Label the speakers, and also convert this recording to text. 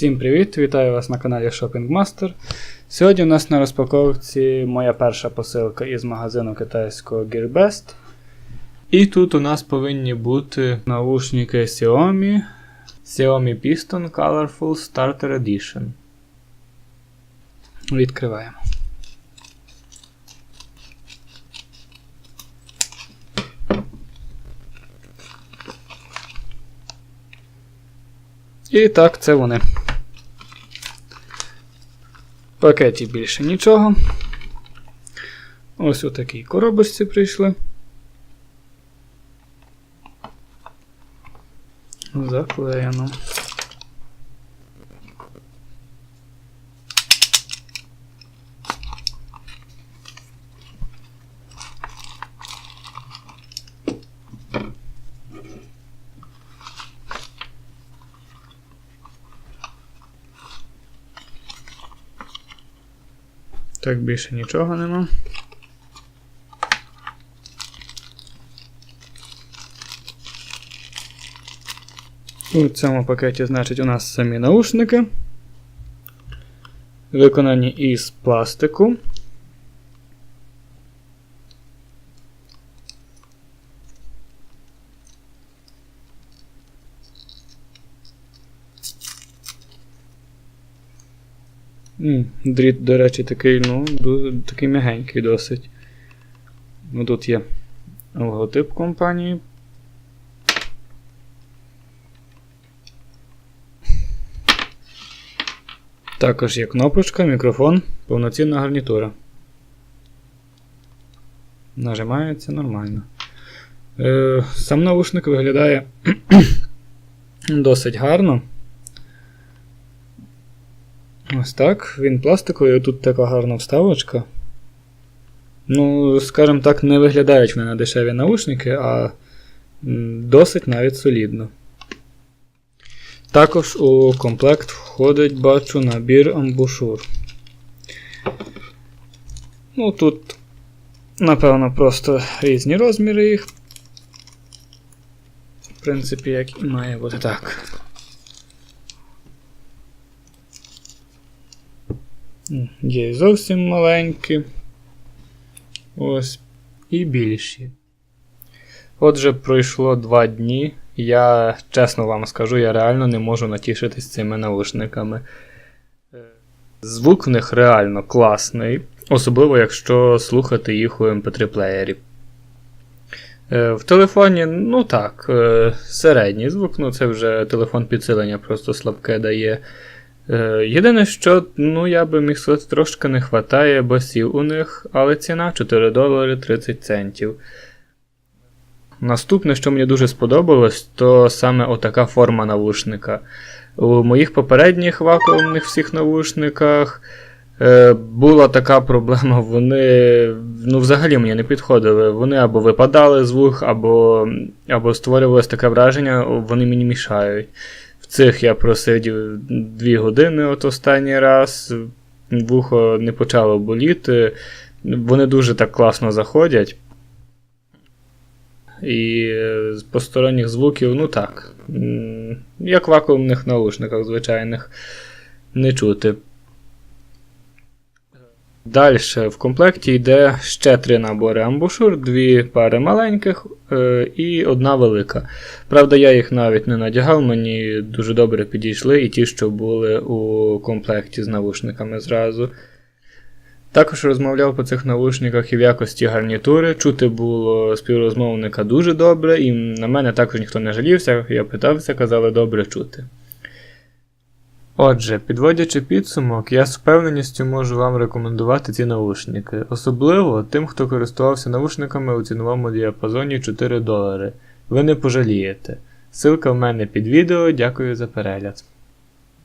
Speaker 1: Всім привіт! Вітаю вас на каналі Shopping Master. Сьогодні у нас на розпаковці моя перша посилка із магазину китайського GearBest. І тут у нас повинні бути наушники Xiaomi Xiaomi Piston Colorful Starter Edition. Відкриваємо. І так, це вони. В пакеті більше нічого. Ось у такій коробочці прийшли. Заклеєно. Так більше нічого нема. У цьому пакеті, значить, у нас самі наушники. Виконані із пластику. Дріт, до речі, такий, ну, такий м'ягенький досить. Ну, тут є логотип компанії. Також є кнопочка, мікрофон, повноцінна гарнітура. Нажимається нормально. Е, сам наушник виглядає досить гарно. Ось так. Він пластиковий, тут така гарна вставочка. Ну, скажімо так, не виглядають вони на дешеві наушники, а досить навіть солідно. Також у комплект входить, бачу, набір амбушур. Ну, тут, напевно, просто різні розміри їх. В принципі, як і має бути так. Є зовсім маленькі. Ось. І більші. Отже, пройшло два дні. Я чесно вам скажу, я реально не можу натішитись цими наушниками. Е, Звук в них реально класний, особливо якщо слухати їх у MP3 плеєрі. Е, В телефоні, ну так, е, середній звук, ну це вже телефон підсилення просто слабке дає. Е, Єдине, що ну, я би міг сказати, трошки не вистачає басів у них, але ціна 4 долари 30 центів. Наступне, що мені дуже сподобалось, то саме отака форма навушника. У моїх попередніх вакуумних всіх навушниках е, була така проблема, вони ну, взагалі мені не підходили. Вони або випадали з вух, або, або створювалось таке враження, вони мені мішають. Цих я просидів 2 години от останній раз, вухо не почало боліти. Вони дуже так класно заходять. І з посторонніх звуків, ну так. Як вакуумних наушниках звичайних не чути. Далі в комплекті йде ще три набори амбушур, дві пари маленьких е, і одна велика. Правда, я їх навіть не надягав, мені дуже добре підійшли і ті, що були у комплекті з навушниками зразу. Також розмовляв по цих навушниках і в якості гарнітури. Чути було співрозмовника дуже добре, і на мене також ніхто не жалівся, я питався, казали добре чути. Отже, підводячи підсумок, я з впевненістю можу вам рекомендувати ці наушники, особливо тим, хто користувався наушниками у ціновому діапазоні 4 долари. Ви не пожалієте. Силка в мене під відео, дякую за перегляд.